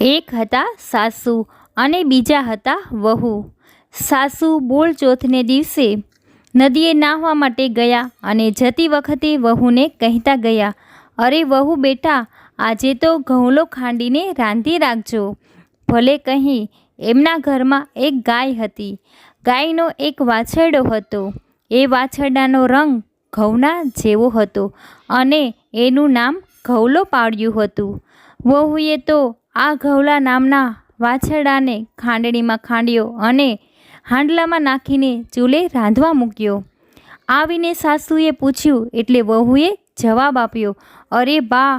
એક હતા સાસુ અને બીજા હતા વહુ. સાસુ બોળ ચોથને દિવસે નદીએ નાહવા માટે ગયા અને જતી વખતે વહુને કહેતા ગયા, અરે વહુ બેટા, આજે તો ઘઉંલો ખાંડીને રાંધી રાખજો. ભલે કહી, એમના ઘરમાં એક ગાય હતી. ગાયનો એક વાછરડો હતો. એ વાછરડાનો રંગ ઘઉંના જેવો હતો અને એનું નામ ઘઉલો પાડ્યું હતું. વહુએ તો આ ઘઉલા નામના વાછરડાને ખાંડણીમાં ખાંડ્યો અને હાંડલામાં નાખીને ચૂલે રાંધવા મૂક્યો. આવીને સાસુએ પૂછ્યું, એટલે વહુએ જવાબ આપ્યો, અરે બા,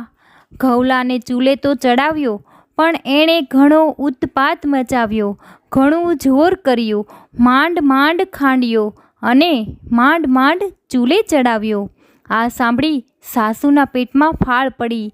ઘઉલાને ચૂલે તો ચડાવ્યો, પણ એણે ઘણો ઉત્પાત મચાવ્યો, ઘણું જોર કર્યું, માંડ માંડ ખાંડ્યો અને માંડ માંડ ચૂલે ચડાવ્યો. આ સાંભળી સાસુના પેટમાં ફાળ પડી.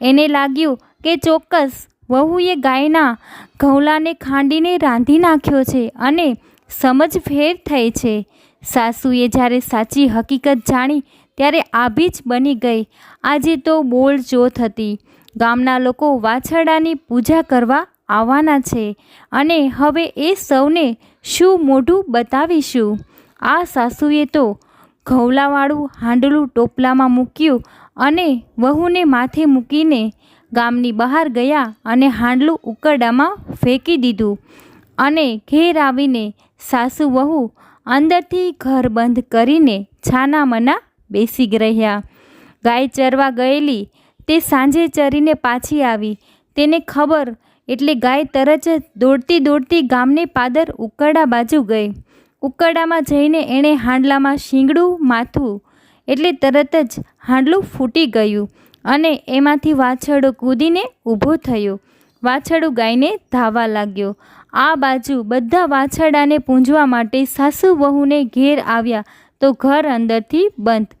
એને લાગ્યું કે ચોક્કસ વહુએ ગાયના ઘઉલાને ખાંડીને રાંધી નાખ્યો છે અને સમજ ફેર થઈ છે. સાસુએ જ્યારે સાચી હકીકત જાણી, ત્યારે આભી જ બની ગઈ. આજે તો બોલ જોત હતી. ગામના લોકો વાછરડાની પૂજા કરવા આવવાના છે અને હવે એ સૌને શું મોઢું બતાવીશું? આ સાસુએ તો ઘઉલાવાળું હાંડલું ટોપલામાં મૂક્યું અને વહુને માથે મૂકીને ગામની બહાર ગયા અને હાંડલું ઉકરડામાં ફેંકી દીધું અને ઘેર આવીને સાસુ વહુ અંદરથી ઘર બંધ કરીને છાના મના બેસી રહ્યા. ગાય ચરવા ગયેલી તે સાંજે ચરીને પાછી આવી. તેને ખબર એટલે ગાય તરત જ દોડતી દોડતી ગામને પાદર ઉકરડા બાજુ ગઈ. ઉકરડામાં જઈને એણે હાંડલામાં શીંગડું માથું એટલે તરત જ હાંડલું ફૂટી ગયું. અને એમાંથી વાછરડો કૂદીને ઊભો થયો. વાછરડું ગાયને ધાવા લાગ્યો. આ બાજુ બધા વાછરડાને પૂંજવા માટે સાસુ વહુને ઘેર આવ્યા તો ઘર અંદરથી બંધ.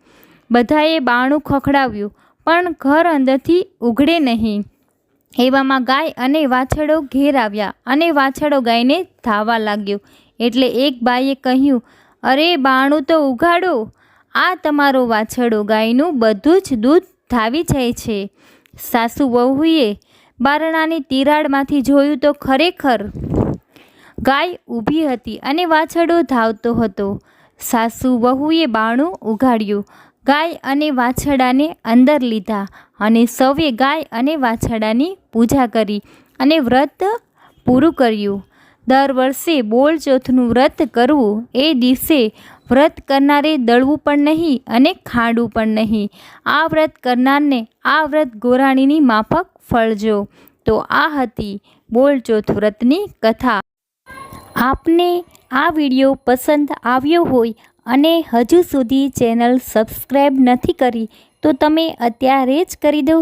બધાએ બાણું ખખડાવ્યું, પણ ઘર અંદરથી ઉઘડે નહીં. એવામાં ગાય અને વાછરડો ઘેર આવ્યા અને વાછરડો ગાયને ધાવા લાગ્યો. એટલે એક બાઈએ કહ્યું, અરે બાણું તો ઉઘાડો. આ તમારો વાછરડો ગાયનું બધું જ દૂધ ધાવી જાય છે. સાસુ વહુએ બારણાની તિરાડમાંથી જોયું તો ખરેખર ગાય ઊભી હતી અને વાછરડો ધાવતો હતો. સાસુ વહુએ બારણું ઉઘાડ્યું. ગાય અને વાછડાને અંદર લીધા અને સૌએ ગાય અને વાછડાની પૂજા કરી અને વ્રત પૂરું કર્યું. દર વર્ષે બોલ ચોથનું વ્રત કરવું એ દિવસે વ્રત કરનારે દળવું પણ નહીં અને ખાંડવું પણ નહીં. આ વ્રત કરનારને આ વ્રત ગોરાણીની માફક ફળજો. તો આ હતી બોલ ચોથ વ્રતની કથા. આપને આ વીડિયો પસંદ આવ્યો હોય અને હજુ સુધી ચેનલ સબસ્ક્રાઈબ નથી કરી, તો તમે અત્યારે જ કરી દો.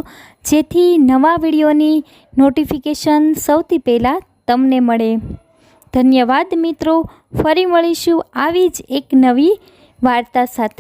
જેથી નવા વિડીયોની નોટિફિકેશન સૌથી પહેલાં તમને મળે. ધન્યવાદ મિત્રો. ફરી મળીશું. આવી જ એક નવી વાર્તા સાથે.